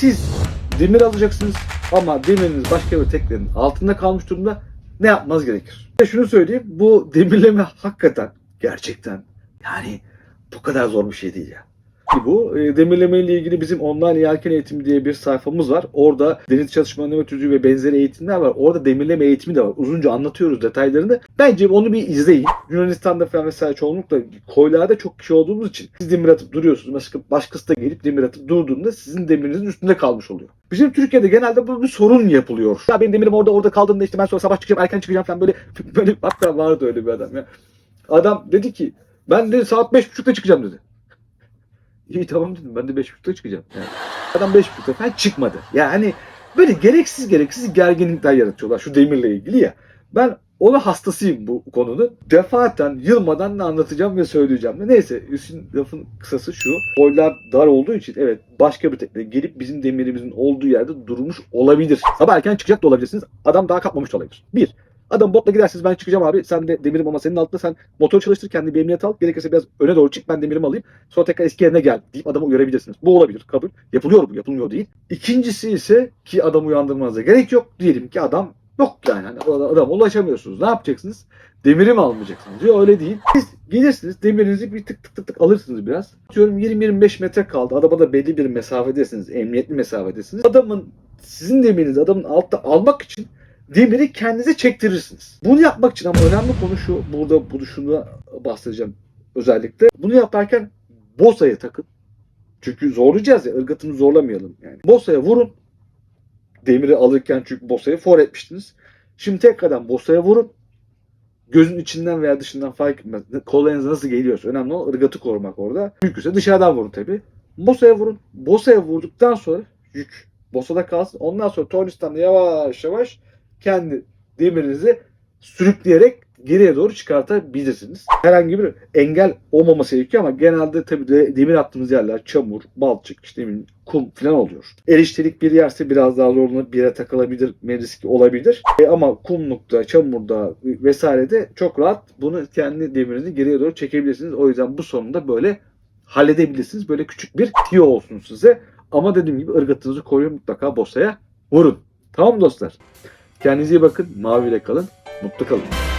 Siz demir alacaksınız ama demiriniz başka bir teknenin altında kalmış durumda ne yapmanız gerekir? Ve şunu söyleyeyim bu demirleme hakikaten gerçekten yani bu kadar zor bir şey değil ya. Bu e, demirleme ile ilgili bizim online yelken eğitimi diye bir sayfamız var. Orada deniz çalışma nömetroloji ve benzeri eğitimler var. Orada demirleme eğitimi de var. Uzunca anlatıyoruz detaylarını. Bence onu bir izleyin. Yunanistan'da falan vesaire çoğunlukla koylarda çok kişi olduğumuz için siz demir atıp duruyorsunuz. Başka, başkası da gelip demir atıp durduğunda sizin demirinizin üstünde kalmış oluyor. Bizim Türkiye'de genelde bu bir sorun yapılıyor. Ya benim demirim orada orada kaldığında işte ben sonra sabah çıkacağım erken çıkacağım falan böyle böyle hatta vardı öyle bir adam ya. Adam dedi ki ben de saat beş buçukta çıkacağım dedi. İyi tamam dedim ben de beş buçukta çıkacağım. Yani adam beş buçukta falan çıkmadı. Yani böyle gereksiz gereksiz gerginlikler yaratıyorlar şu demirle ilgili ya. Ben ona hastasıyım bu konunun. Defaten yılmadan da anlatacağım ve söyleyeceğim. Neyse üstün lafın kısası şu. Boylar dar olduğu için evet başka bir tekne gelip bizim demirimizin olduğu yerde durmuş olabilir. Sabah erken çıkacak da olabilirsiniz. Adam daha kalkmamış da olabilir. Bir. Adam botla gidersiniz ben çıkacağım abi. Sen de demirim ama senin altında sen motor çalıştır kendini bir emniyet al. Gerekirse biraz öne doğru çık ben demirimi alayım. Sonra tekrar eski yerine gel deyip adamı uyarabilirsiniz. Bu olabilir kabul. Yapılıyor bu yapılmıyor değil. İkincisi ise ki adamı uyandırmanıza gerek yok. Diyelim ki adam yok yani. Hani adama ulaşamıyorsunuz. Ne yapacaksınız? Demiri mi almayacaksınız diyor. Öyle değil. Siz gelirsiniz demirinizi bir tık tık tık tık alırsınız biraz. Diyorum 20-25 metre kaldı. Adama da belli bir mesafedesiniz. Emniyetli mesafedesiniz. Adamın sizin demirinizi adamın altta almak için demiri kendinize çektirirsiniz. Bunu yapmak için ama önemli konu şu. Burada bunu şunu bahsedeceğim özellikle. Bunu yaparken bosaya takın. Çünkü zorlayacağız ya. ırgatını zorlamayalım. Yani bosaya vurun. Demiri alırken çünkü bosayı for etmiştiniz. Şimdi tekrardan bosaya vurun. Gözün içinden veya dışından fark etmez. Kolayınız nasıl geliyorsa önemli olan ırgatı korumak orada. Mümkünse dışarıdan vurun tabi. Bosaya vurun. Bosaya vurduktan sonra yük bosada kalsın. Ondan sonra tornistan yavaş yavaş kendi demirinizi sürükleyerek geriye doğru çıkartabilirsiniz. Herhangi bir engel olmaması gerekiyor ama genelde tabii de demir attığımız yerler çamur, balçık, işte bileyim, kum falan oluyor. Eriştelik bir yerse biraz daha zorlanıp bir yere takılabilir, riski olabilir. E ama kumlukta, çamurda vesairede çok rahat bunu kendi demirinizi geriye doğru çekebilirsiniz. O yüzden bu sonunda böyle halledebilirsiniz. Böyle küçük bir tiyo olsun size. Ama dediğim gibi ırgatınızı koruyun mutlaka bosaya vurun. Tamam dostlar? Kendinize iyi bakın. Maviyle kalın. Mutlu kalın.